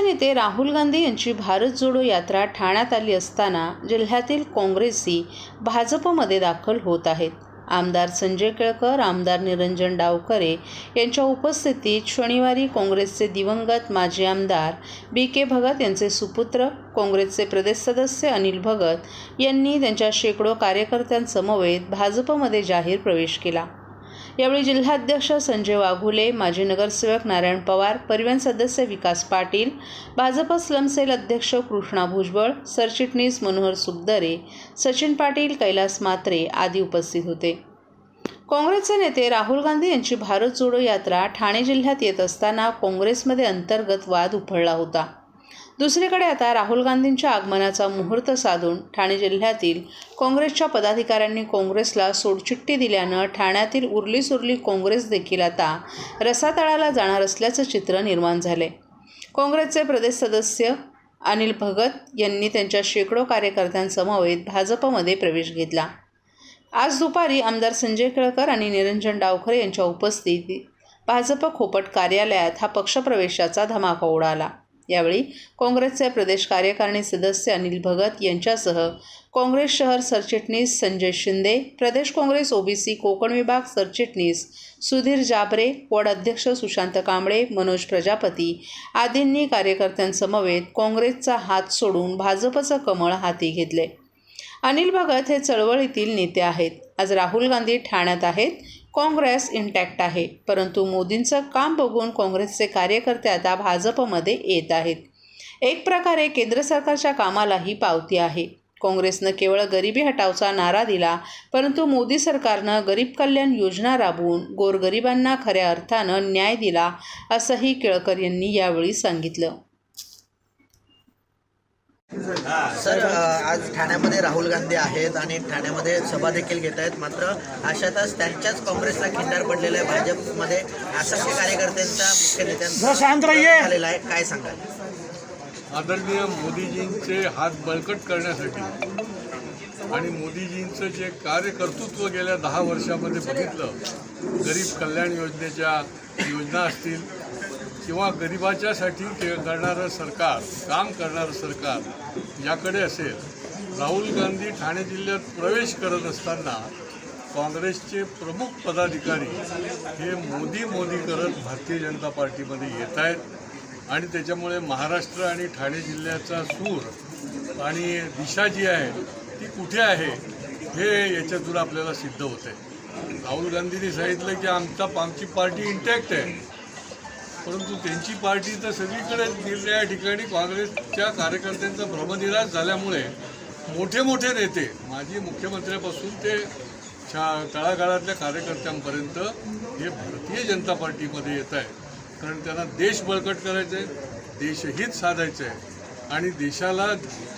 काँग्रेसचे नेते राहुल गांधी यांची भारत जोडो यात्रा ठाण्यात आली असताना जिल्ह्यातील काँग्रेसी भाजपमध्ये दाखल होत आहेत. आमदार संजय केळकर आमदार निरंजन डावकरे यांच्या उपस्थितीत शनिवारी काँग्रेसचे दिवंगत माजी आमदार बी के भगत यांचे सुपुत्र काँग्रेसचे प्रदेश सदस्य अनिल भगत यांनी त्यांच्या शेकडो कार्यकर्त्यांसमवेत भाजपमध्ये जाहीर प्रवेश केला. यावेळी जिल्हाध्यक्ष संजय वाघुले माजी नगरसेवक नारायण पवार परिवहन सदस्य विकास पाटील भाजप स्लम सेल अध्यक्ष कृष्णा भुजबळ सरचिटणीस मनोहर सुखदरे सचिन पाटील कैलास मात्रे आदी उपस्थित होते. काँग्रेसचे नेते राहुल गांधी यांची भारत जोडो यात्रा ठाणे जिल्ह्यात येत असताना काँग्रेसमध्ये अंतर्गत वाद उफळला होता. दुसरीकडे आता राहुल गांधींच्या आगमनाचा मुहूर्त साधून ठाणे जिल्ह्यातील काँग्रेसच्या पदाधिकाऱ्यांनी काँग्रेसला सोडचिठ्ठी दिल्यानं ठाण्यातील उरली सुरली काँग्रेस देखील आता रसातळाला जाणार असल्याचं चित्र निर्माण झाले. काँग्रेसचे प्रदेश सदस्य अनिल भगत यांनी त्यांच्या शेकडो कार्यकर्त्यांसमवेत भाजपमध्ये प्रवेश घेतला. आज दुपारी आमदार संजय केळकर आणि निरंजन डावखरे यांच्या उपस्थितीत भाजप खोपट कार्यालयात हा पक्षप्रवेशाचा धमाका उडाला. यावेळी काँग्रेसचे प्रदेश कार्यकारिणी सदस्य अनिल भगत यांच्यासह काँग्रेस शहर सरचिटणीस संजय शिंदे प्रदेश काँग्रेस ओबीसी कोकण विभाग सरचिटणीस सुधीर जाबरे वॉर्ड अध्यक्ष सुशांत कांबळे मनोज प्रजापती आदींनी कार्यकर्त्यांसमवेत काँग्रेसचा हात सोडून भाजपचं कमळ हाती घेतले. अनिल भगत हे चळवळीतील नेते आहेत. आज राहुल गांधी ठाण्यात आहेत. काँग्रेस इंटॅक्ट आहे. परंतु मोदींचं काम बघून काँग्रेसचे कार्यकर्ते आता भाजपमध्ये येत आहेत. एक प्रकारे केंद्र सरकारच्या कामालाही पावती आहे. काँग्रेसनं केवळ गरिबी हटावचा नारा दिला परंतु मोदी सरकारनं गरीब कल्याण योजना राबवून गोरगरिबांना खऱ्या अर्थानं न्याय दिला असंही केळकर यांनी यावेळी सांगितलं. सर आज ठाण्यामध्ये राहुल गांधी आहेत आणि ठाण्यामध्ये सभा देखील घेत आहेत. मात्र अशातच त्यांच्याच काँग्रेसला खिंडार पडलेल्या आहे. भाजपमध्ये असंख्य कार्यकर्त्यांचा मुख्य नेत्यांचा झालेला आहे. काय सांगाल? आदरणीय मोदीजींचे हात बळकट करण्यासाठी आणि मोदीजींचं जे कार्यकर्तृत्व गेल्या दहा वर्षामध्ये बघितलं गरीब कल्याण योजनेच्या योजना असतील किंवा गरिबाच्यासाठी के करणारं सरकार काम करणारं सरकार याकडे असेल राहुल गांधी ठाणे जिल्ह्यात प्रवेश करत असताना काँग्रेसचे प्रमुख पदाधिकारी हे मोदी मोदी करत भारतीय जनता पार्टीमध्ये येत आहेत. आणि त्याच्यामुळे महाराष्ट्र आणि ठाणे जिल्ह्याचा सूर आणि दिशा जी आहे ती कुठे आहे हे याच्यातून आपल्याला सिद्ध होते राहुल गांधींनी सांगितलं की आमचा आमची पार्टी इंटॅक्ट आहे. परंतु त्यांची पार्टी तर सगळीकडे निरनिळ्या ठिकाणी काँग्रेसच्या कार्यकर्त्यांचा भ्रमनिराश झाल्यामुळे मोठे मोठे नेते माजी मुख्यमंत्र्यापासून ते शा तळागाळातल्या कार्यकर्त्यांपर्यंत हे भारतीय जनता पार्टीमध्ये येत आहे. कारण त्यांना देश बळकट करायचं आहे देशहित साधायचं आहे आणि देशाला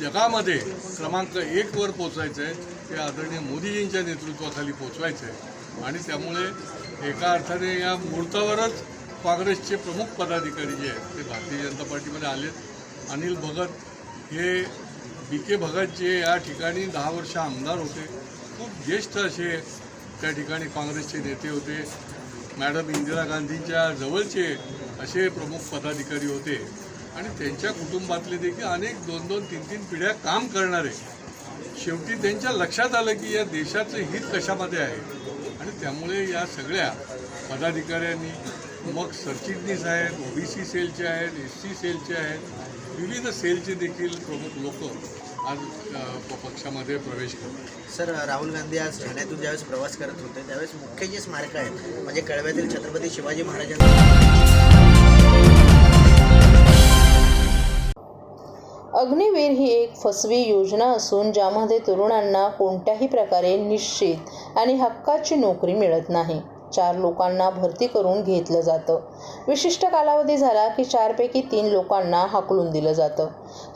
जगामध्ये क्रमांक एकवर पोचायचं आहे ते आदरणीय मोदीजींच्या नेतृत्वाखाली पोचवायचं आहे आणि त्यामुळे एका अर्थाने या मुहूर्तावरच काँग्रेसचे प्रमुख पदाधिकारी जे आहेत ते भारतीय जनता पार्टीमध्ये आलेत. अनिल भगत हे बी के भगत जे या ठिकाणी दहा वर्ष आमदार होते. खूप ज्येष्ठ असे त्या ठिकाणी काँग्रेसचे नेते होते. मॅडम इंदिरा गांधींच्या जवळचे असे प्रमुख पदाधिकारी होते. आणि त्यांच्या कुटुंबातले देखील अनेक दोन दोन तीन तीन पिढ्या काम करणारे. शेवटी त्यांच्या लक्षात आलं की या देशाचं हित कशामध्ये आहे? आणि त्यामुळे या सगळ्या पदाधिकाऱ्यांनी मग सरचिटणीस आहेत ओबीसी सेलचे आहेत एस सी सेलचे आहेत विविध सेलचे देखील प्रमुख लोक आज पक्षामध्ये प्रवेश करतात. सर राहुल गांधी आज ठाण्यातून ज्यावेळेस प्रवास करत होते त्यावेळेस मुख्य जे स्मारक आहेत म्हणजे कळव्यातील छत्रपती शिवाजी महाराजांचं अग्निवीर ही एक फसवी योजना असून ज्यामध्ये तरुणांना कोणत्याही प्रकारे निश्चित आणि हक्काची नोकरी मिळत नाही. चार लोकांना भरती करून घेतलं जातं. विशिष्ट कालावधी झाला की चारपैकी तीन लोकांना हाकलून दिलं जातं.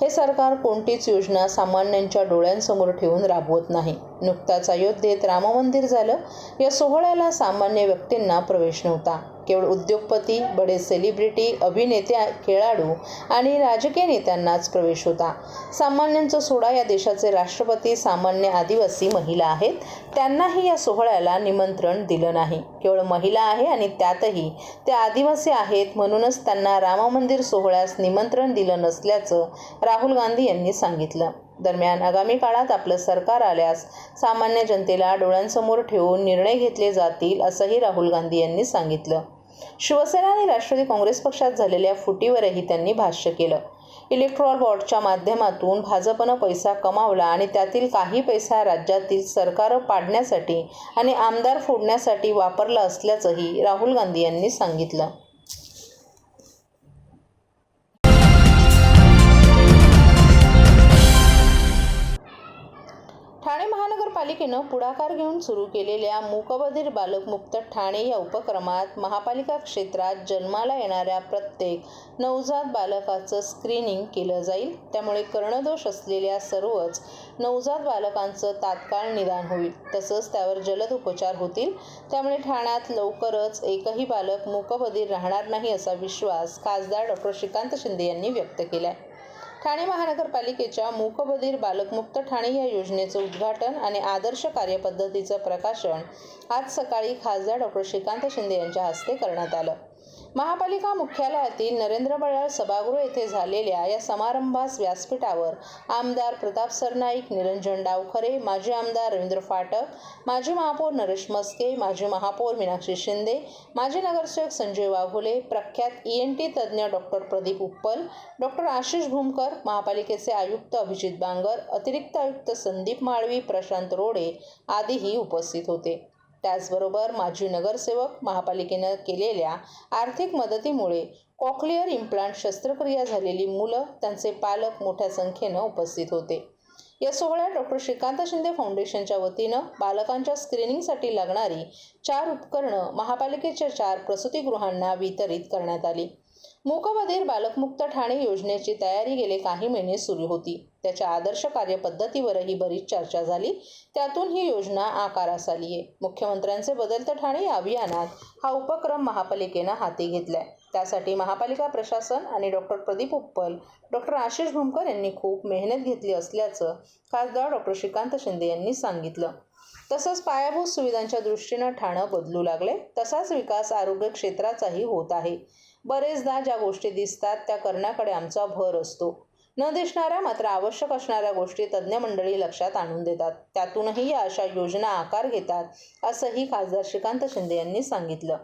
हे सरकार कोणतीच योजना सामान्यांच्या डोळ्यांसमोर ठेवून राबवत नाही. नुकताच अयोध्येत राममंदिर झालं. या सोहळ्याला सामान्य व्यक्तींना प्रवेश नव्हता. केवळ उद्योगपती बडे सेलिब्रिटी अभिनेते खेळाडू आणि राजकीय नेत्यांनाच प्रवेश होता. सामान्यांचा सोडा या देशाचे राष्ट्रपती सामान्य आदिवासी महिला आहेत. त्यांनाही या सोहळ्याला निमंत्रण दिलं नाही. केवळ महिला आहे आणि त्यातही ते आदिवासी आहेत म्हणूनच त्यांना राममंदिर सोहळ्यास निमंत्रण दिलं नसल्याचं राहुल गांधी यांनी सांगितलं. दरम्यान आगामी काळात आपलं सरकार आल्यास सामान्य जनतेला डोळ्यांसमोर ठेवून निर्णय घेतले जातील असंही राहुल गांधी यांनी सांगितलं. शिवसेना आणि राष्ट्रवादी काँग्रेस पक्षात झालेल्या फुटीवरही त्यांनी भाष्य केलं. इलेक्ट्रॉल बॉर्डच्या माध्यमातून भाजपनं पैसा कमावला आणि त्यातील काही पैसा राज्यातील सरकारं पाडण्यासाठी आणि आमदार फोडण्यासाठी वापरला असल्याचंही राहुल गांधी यांनी सांगितलं. महानगरपालिकेनं पुढाकार घेऊन सुरू केलेल्या मूकबधीर बालकमुक्त ठाणे या उपक्रमात महापालिका क्षेत्रात जन्माला येणाऱ्या प्रत्येक नवजात बालकाचं स्क्रीनिंग केलं जाईल. त्यामुळे कर्णदोष असलेल्या सर्वच नवजात बालकांचं तात्काळ निदान होईल. तसंच त्यावर जलद उपचार होतील. त्यामुळे ठाण्यात लवकरच एकही बालक मूकबधीर राहणार नाही असा विश्वास खासदार डॉक्टर श्रीकांत शिंदे यांनी व्यक्त केला आहे ठाणे महानगरपालिकेच्या मूकबधीर बालकमुक्त ठाणे या योजनेचं उद्घाटन आणि आदर्श कार्यपद्धतीचं प्रकाशन आज सकाळी खासदार डॉक्टर श्रीकांत शिंदे यांच्या हस्ते करण्यात आलं. महापालिका मुख्यालयातील नरेंद्र बळाळ सभागृह येथे झालेल्या या समारंभास व्यासपीठावर आमदार प्रताप सरनाईक निरंजन डावखरे माजी आमदार रवींद्र फाटक माजी महापौर नरेश मस्के माजी महापौर मीनाक्षी शिंदे माजी नगरसेवक संजय वाघोले प्रख्यात ई एन टी तज्ज्ञ डॉक्टर प्रदीप उप्पल डॉक्टर आशिष भूमकर महापालिकेचे आयुक्त अभिजित बांगर अतिरिक्त आयुक्त संदीप माळवी प्रशांत रोडे आदीही उपस्थित होते. त्याचबरोबर माजी नगरसेवक महापालिकेनं केलेल्या आर्थिक मदतीमुळे कॉक्लिअर इम्प्लांट शस्त्रक्रिया झालेली मुलं त्यांचे पालक मोठ्या संख्येनं उपस्थित होते. या सोहळ्यात डॉक्टर श्रीकांत शिंदे फाउंडेशनच्या वतीनं बालकांच्या स्क्रीनिंगसाठी लागणारी चार उपकरणं महापालिकेच्या चार प्रसूतीगृहांना वितरित करण्यात आली. मूकबधीर बालकमुक्त ठाणे योजनेची तयारी गेले काही महिने सुरू होती. त्याच्या आदर्श कार्यपद्धतीवरही बरीच चर्चा झाली. त्यातून ही योजना आकारास आली आहे. मुख्यमंत्र्यांचे बदलतं ठाणे या अभियानात हा उपक्रम महापालिकेनं हाती घेतलाय. त्यासाठी महापालिका प्रशासन आणि डॉक्टर प्रदीप उप्पल डॉक्टर आशिष भूमकर यांनी खूप मेहनत घेतली असल्याचं खासदार डॉक्टर श्रीकांत शिंदे यांनी सांगितलं. तसंच पायाभूत सुविधांच्या दृष्टीनं ठाणं बदलू लागले. तसाच विकास आरोग्य क्षेत्राचाही होत आहे. बरेचदा ज्या गोष्टी दिसतात त्या करण्याकडे आमचा भर असतो. न दिसणाऱ्या मात्र आवश्यक असणाऱ्या गोष्टी तज्ज्ञ मंडळी लक्षात आणून देतात. त्यातूनही या अशा योजना आकार घेतात असंही खासदार श्रीकांत शिंदे यांनी सांगितलं.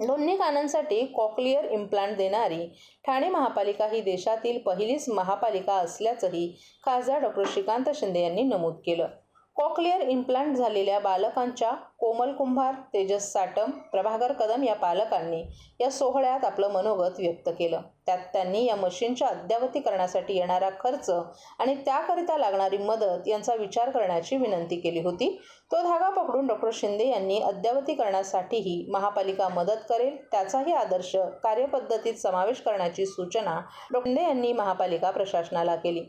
दोन्ही कानांसाठी कॉक्लिअर इम्प्लांट देणारी ठाणे महापालिका ही देशातील पहिलीच महापालिका असल्याचंही खासदार डॉक्टर श्रीकांत शिंदे यांनी नमूद केलं. कॉक्लिअर इम्प्लांट झालेल्या बालकांच्या कोमल कुंभार तेजस साटम प्रभाकर कदम या पालकांनी या सोहळ्यात आपलं मनोगत व्यक्त केलं. त्यात त्यांनी या मशीनच्या अद्यावतीकरणासाठी येणारा खर्च आणि त्याकरिता लागणारी मदत यांचा विचार करण्याची विनंती केली होती. तो धागा पकडून डॉक्टर शिंदे यांनी अद्यावतीकरणासाठीही महापालिका मदत करेल त्याचाही आदर्श कार्यपद्धतीत समावेश करण्याची सूचना डॉक्टर शिंदे यांनी महापालिका प्रशासनाला केली.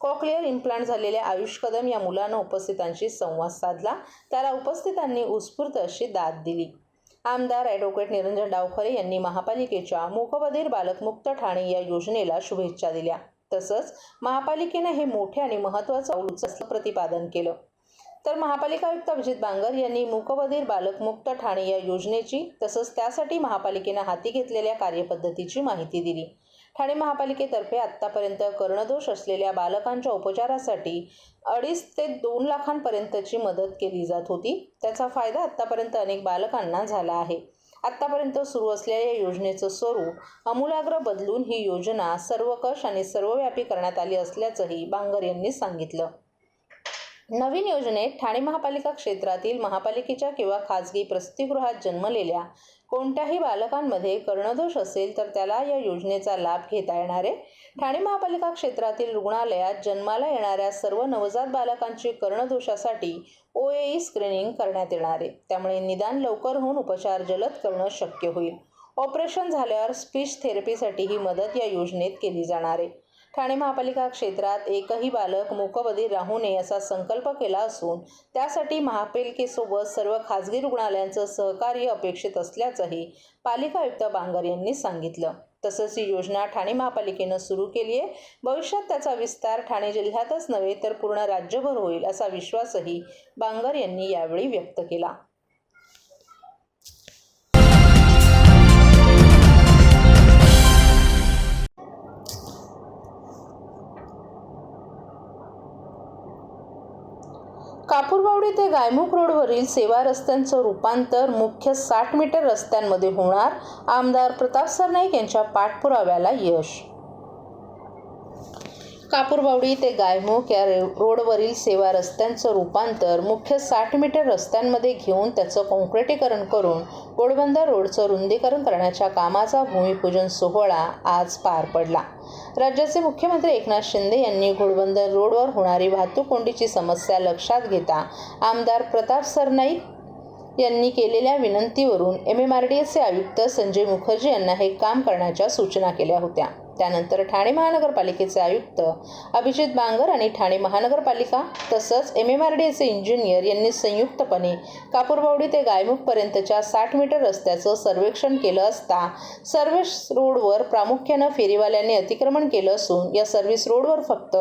कॉक्लिअर इम्प्लांट झालेल्या आयुष कदम या मुलानं उपस्थितांशी संवाद साधला. त्याला उपस्थितांनी उत्स्फूर्त अशी दाद दिली. आमदार ॲडव्होकेट निरंजन डावखरे यांनी महापालिकेच्या मूकबधीर बालकमुक्त ठाणे या योजनेला शुभेच्छा दिल्या. तसंच महापालिकेनं हे मोठे आणि महत्त्वाचं पाऊल प्रतिपादन केलं. तर महापालिका आयुक्त अभिजित बांगर यांनी मूकबधीर बालकमुक्त ठाणे या योजनेची तसंच त्यासाठी महापालिकेनं हाती घेतलेल्या कार्यपद्धतीची माहिती दिली. ठाणे महापालिकेतर्फे आत्तापर्यंत कर्णदोष असलेल्या बालकांच्या उपचारासाठी अडीच ते दोन लाखांपर्यंतची मदत केली जात होती. त्याचा फायदा आत्तापर्यंत अनेक बालकांना झाला आहे. आत्तापर्यंत सुरू असलेल्या या योजनेचं स्वरूप आमूलाग्र बदलून ही योजना सर्वकष आणि सर्वव्यापी करण्यात आली असल्याचंही बांगर यांनी सांगितलं. नवीन योजनेत ठाणे महापालिका क्षेत्रातील महापालिकेच्या किंवा खाजगी प्रसूतीगृहात जन्मलेल्या कोणत्याही बालकांमध्ये कर्णदोष असेल तर त्याला या योजनेचा लाभ घेता येणार आहे. ठाणे महापालिका क्षेत्रातील रुग्णालयात जन्माला येणाऱ्या सर्व नवजात बालकांची कर्णदोषासाठी ओ ए स्क्रीनिंग करण्यात येणार आहे. त्यामुळे निदान लवकर होऊन उपचार जलद करणं शक्य होईल. ऑपरेशन झाल्यावर स्पीच थेरपीसाठी ही मदत या योजनेत केली जाणार आहे. ठाणे महापालिका क्षेत्रात एकही बालक मूकबधीर राहू नये असा संकल्प केला असून त्यासाठी महापालिकेसोबत सर्व खाजगी रुग्णालयांचं सहकार्य अपेक्षित असल्याचंही पालिका आयुक्त बांगर यांनी सांगितलं. तसंच ही योजना ठाणे महापालिकेनं सुरू केली आहे. भविष्यात त्याचा विस्तार ठाणे जिल्ह्यातच नव्हे तर पूर्ण राज्यभर होईल असा विश्वासही बांगर यांनी यावेळी व्यक्त केला. कापूरबावडी ते गायमुख रोडवरील सेवा रस्त्यांचं रूपांतर मुख्य साठ मीटर रस्त्यांमध्ये होणार. आमदार प्रताप सरनाईक यांच्या पाठपुराव्याला यश कापूरबावडी ते गायमुख या रोडवरील सेवा रस्त्यांचं रूपांतर मुख्य साठ मीटर रस्त्यांमध्ये घेऊन त्याचं काँक्रिटीकरण करून गोडबंदर रोडचं रुंदीकरण करण्याच्या कामाचा भूमिपूजन सोहळा आज पार पडला. राज्याचे मुख्यमंत्री एकनाथ शिंदे यांनी घोडबंदर रोडवर होणारी वाहतूक कोंडीची समस्या लक्षात घेता आमदार प्रताप सरनाईक यांनी केलेल्या विनंतीवरून एम एम आर डी एचे आयुक्त संजय मुखर्जी यांना हे काम करण्याच्या सूचना केल्या होत्या. त्यानंतर ठाणे महानगरपालिकेचे आयुक्त अभिजित बांगर आणि ठाणे महानगरपालिका तसंच एम एम आर डी एचे इंजिनियर यांनी संयुक्तपणे कापूरबावडी ते गायमुखपर्यंतच्या साठ मीटर रस्त्याचं सर्वेक्षण केलं असता सर्व्हिस रोडवर प्रामुख्यानं फेरीवाल्यांनी अतिक्रमण केलं असून या सर्व्हिस रोडवर फक्त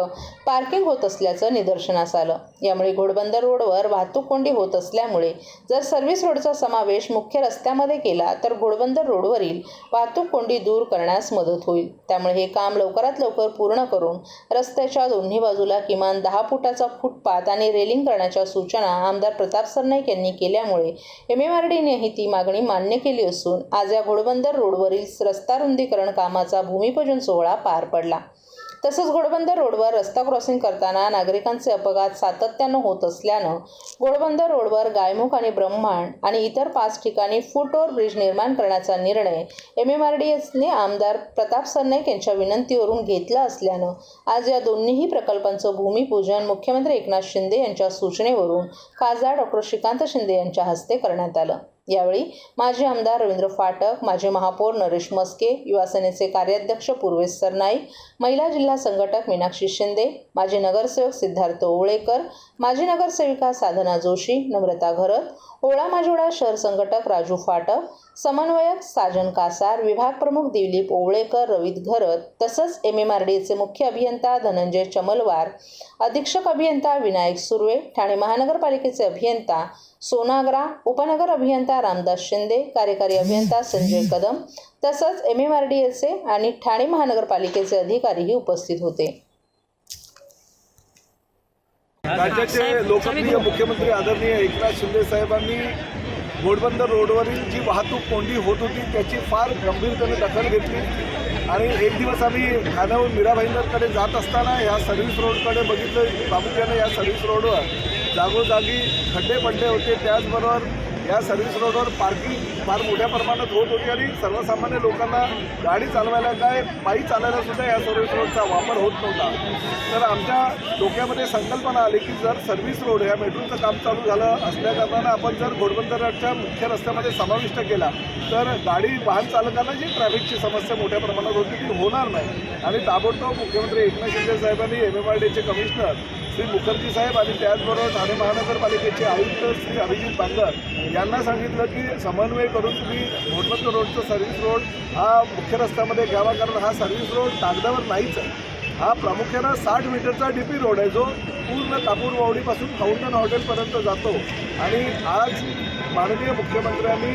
पार्किंग होत असल्याचं निदर्शनास आलं. यामुळे घोडबंदर रोडवर वाहतूक कोंडी होत असल्यामुळे जर सर्व्हिस रोडचा समावेश मुख्य रस्त्यामध्ये केला तर घोडबंदर रोडवरील वाहतूक कोंडी दूर करण्यास मदत होईल. त्यामुळे हे काम लवकरात लवकर पूर्ण करून रस्त्याच्या दोन्ही बाजूला किमान दहा फुटाचा फुटपाथ आणि रेलिंग करण्याच्या सूचना आमदार प्रताप सरनाईक यांनी केल्यामुळे एम एम आर डीनेही ती मागणी मान्य केली असून आज या घोडबंदर रोडवरील रस्ता रुंदीकरण कामाचा भूमिपूजन सोहळा पार पडला. तसंच घोडबंदर रोडवर रस्ता क्रॉसिंग करताना नागरिकांचे अपघात सातत्यानं होत असल्यानं घोडबंदर रोडवर गायमुख आणि ब्रह्मांड आणि इतर पाच ठिकाणी फुट ओव्हर ब्रिज निर्माण करण्याचा निर्णय एम एम आर डी एसने आमदार प्रताप सरनाईक यांच्या विनंतीवरून घेतला असल्यानं आज या दोन्हीही प्रकल्पांचं भूमिपूजन मुख्यमंत्री एकनाथ शिंदे यांच्या सूचनेवरून खासदार डॉक्टर श्रीकांत शिंदे यांच्या हस्ते करण्यात आलं. यावेळी माजी आमदार रवींद्र फाटक माजी महापौर नरेश मस्के युवासेनेचे कार्याध्यक्ष पूर्वेश सरनाईक महिला जिल्हा संघटक मीनाक्षी शिंदे माजी नगरसेवक सिद्धार्थ ओवळेकर माजी नगरसेविका साधना जोशी नम्रता घरत ओळा माजोळा शहर संघटक राजू फाटक समन्वयक साजन कासार विभाग प्रमुख दिलीप ओवळेकर रवित घरत तसंच एम एम आर डीचे मुख्य अभियंता धनंजय चमलवार अधीक्षक अभियंता विनायक सुर्वे ठाणे महानगरपालिकेचे अभियंता सोनाग्रा उपनगर अभियंता रामदास शिंदे कार्यकारी अभियंता संजय कदम तसंच एम एम आर डी एचे आणि ठाणे महानगरपालिकेचे अधिकारीही उपस्थित होते. राज्याचे लोकप्रिय मुख्यमंत्री आदरणीय एकनाथ शिंदे साहेबांनी घोडबंदर रोडवरील जी वाहतूक कोंडी होत होती त्याची फार गंभीरतेने दखल घेतली. आणि एक दिवस आम्ही ठाण्याहून मीरा भाईंदरकडे जात असताना या सर्व्हिस रोडकडे बघितलं. प्रामुख्याने या सर्व्हिस रोडवर जागोजागी खड्डे पडले होते. त्याचबरोबर या सर्व्हिस रोडवर पार्किंग फार मोठ्या प्रमाणात होत होती आणि सर्वसामान्य लोकांना गाडी चालवायला काय पायी चालायला सुद्धा या सर्व्हिस रोडचा वापर होत नव्हता. तर आमच्या डोक्यामध्ये संकल्पना आली की जर सर्व्हिस रोड या मेट्रोचं काम चालू झालं असल्याकारणानं आपण जर घोडबंदराच्या मुख्य रस्त्यामध्ये समाविष्ट केला तर गाडी वाहन चालकांना जी ट्रॅफिकची समस्या मोठ्या प्रमाणात होती ती होणार नाही. आणि ताबडतोब मुख्यमंत्री एकनाथ शिंदे साहेबांनी एम एम आर डीचे कमिशनर श्री मुखर्जी साहेब आणि त्याचबरोबर ठाणे महानगरपालिकेचे आयुक्त श्री अभिजित बांगर यांना सांगितलं की समन्वय करून तुम्ही घोडबंदर रोडचं सर्व्हिस रोड हा मुख्य रस्त्यामध्ये घ्यावा कारण हा सर्व्हिस रोड कागदावर नाहीच आहे. हा प्रामुख्यानं साठ मीटरचा डी पी रोड आहे जो पूर्ण कापूरवावडीपासून फाउंटन हॉटेलपर्यंत जातो. आणि आज माननीय मुख्यमंत्र्यांनी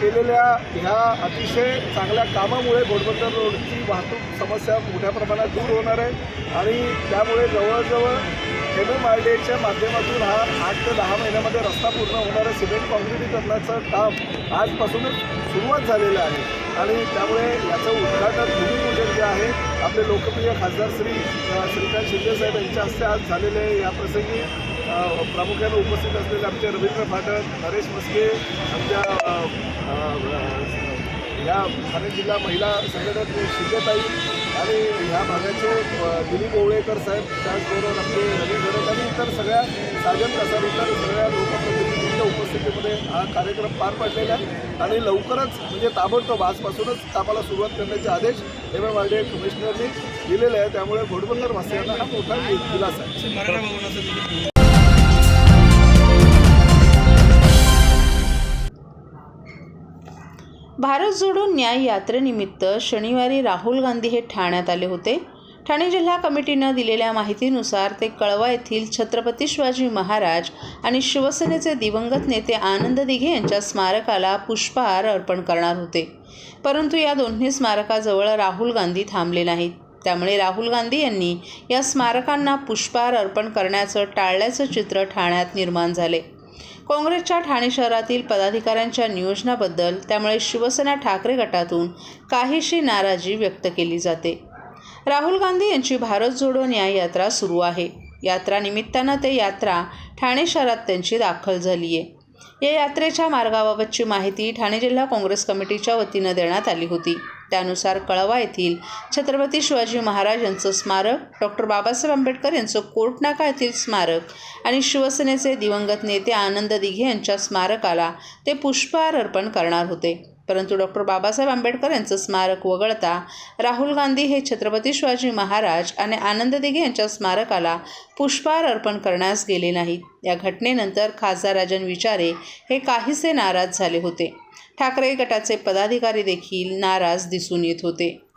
केलेल्या ह्या अतिशय चांगल्या कामामुळे घोडबंदर रोडची वाहतूक समस्या मोठ्या प्रमाणात दूर होणार आहे. आणि त्यामुळे जवळजवळ एम एम आर डी एच्या माध्यमातून हा आठ ते दहा महिन्यामध्ये रस्ता पूर्ण होणारं सिमेंट काँक्रिटीकरणाचं काम आजपासूनच सुरुवात झालेलं आहे. आणि त्यामुळे याचं उद्घाटन भूमिपूजन जे आहे आपले लोकप्रिय खासदार श्री श्रीकांत शिंदेसाहेब यांच्या हस्ते आज झालेले आहे. या प्रसंगी प्रामुख्याने उपस्थित असलेले आमचे रवींद्र फाटक नरेश मस्के आमच्या ह्या या ठाणे जिल्हा महिला संघटक शिकताई आणि ह्या भागाचे दिलीप ओवळेकर साहेब त्याचबरोबर आपले रवी घरत आणि इतर सगळ्या साजन कसार इतर सगळ्या लोकप्रतिनिधींच्या उपस्थितीमध्ये हा कार्यक्रम पार पडलेला आहे. आणि लवकरच म्हणजे ताबडतोब आजपासूनच कामाला सुरुवात करण्याचे आदेश एम. एम. आर. डी. कमिशनरनी दिलेले आहे. त्यामुळे घोडबंदर वासियांना हा मोठा दिलासा आहे. भारत जोडो न्याय यात्रेनिमित्त शनिवारी राहुल गांधी हे ठाण्यात आले होते. ठाणे जिल्हा कमिटीनं दिलेल्या माहितीनुसार ते कळवा येथील छत्रपती शिवाजी महाराज आणि शिवसेनेचे दिवंगत नेते आनंद दिघे यांच्या स्मारकाला पुष्पहार अर्पण करणार होते. परंतु या दोन्ही स्मारकाजवळ राहुल गांधी थांबले नाहीत. त्यामुळे राहुल गांधी यांनी या स्मारकांना पुष्पहार अर्पण करण्याचं टाळल्याचं चित्र ठाण्यात निर्माण झाले. काँग्रेसच्या ठाणे शहरातील पदाधिकाऱ्यांच्या नियोजनाबद्दल त्यामुळे शिवसेना ठाकरे गटातून काहीशी नाराजी व्यक्त केली जाते. राहुल गांधी यांची भारत जोडो न्याय यात्रा सुरू आहे. यात्रा निमित्तानं ते यात्रा ठाणे शहरात त्यांची दाखल झाली आहे या यात्रेच्या मार्गाबाबतची माहिती ठाणे जिल्हा काँग्रेस कमिटीच्या वतीनं देण्यात आली होती. त्यानुसार कळवा येथील छत्रपती शिवाजी महाराज यांचं स्मारक डॉक्टर बाबासाहेब आंबेडकर यांचं कोटनाका येथील स्मारक आणि शिवसेनेचे दिवंगत नेते आनंद दिघे यांच्या स्मारकाला ते पुष्पहार अर्पण करणार होते. परंतु डॉक्टर बाबासाहेब आंबेडकर यांचं स्मारक वगळता राहुल गांधी हे छत्रपती शिवाजी महाराज आणि आनंद दिघे यांच्या स्मारकाला पुष्पहार अर्पण करण्यास गेले नाहीत. या घटनेनंतर खासदार राजन विचारे हे काहीसे नाराज झाले होते. ठाकरे गटाचे पदाधिकारी देखील नाराज दिसून येत होते.